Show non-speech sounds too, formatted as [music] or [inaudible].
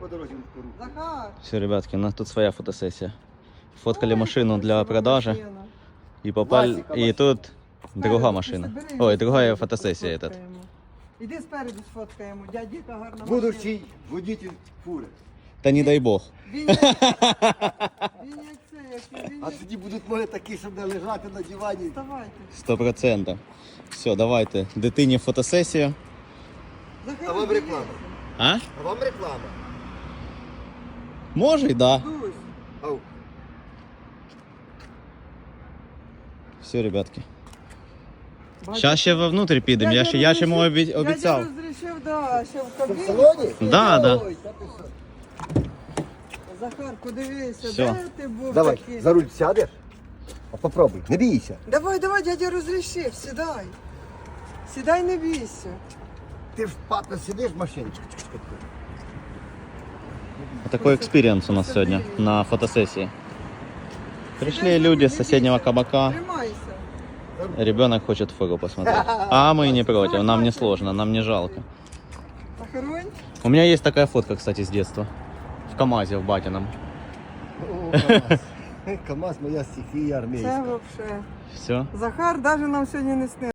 по дорозі в. Захар. Все, ребятки, у нас тут своя фотосессия. Фоткали Ой, машину для продажи. машина. Попали... И машина. тут другая Спереду, машина. бери, Ой, другая спереду фотосессия этот. сфоткаємо. Іди спереду сфоткаємо. Дядь, яка гарна машина. Будущий водитель фури. Да не дай бог. Він як, [laughs] він як це, як він А як... тоді будуть ноги такі, щоб не лежати на дивані. Вставайте. Сто процентов. Все, давайте. Дитині фотосесію. Захар, А вам реклама. А? А вам реклама. Може й да. Все, ребятки. Зараз ще вовнутрь підемо. Я ще, я ще йому обі- обіцяв. розрішив, да, ще в кабіні. Салоні? Да, да. Ой, та ти що. Захар, подивися, Всё. де ти був Давай, такий? за руль сядеш? А попробуй, не бійся. Давай, давай, дядя розрішив, сідай. Сідай, не бійся. Ти ж папа сидиш в машині. Такой экспириенс у нас сегодня на фотосессии. Пришли люди с соседнего кабака. Тримайся. Ребенок хочет фуру посмотреть. А мы не против, нам не сложно, нам не жалко. Захоронь. У меня есть такая фотка, кстати, с детства. В КамАЗе, в Батином. О, КамАЗ. КамАЗ [laughs] моя стихія Це армійська. взагалі. Все. Захар навіть нам сьогодні не снив.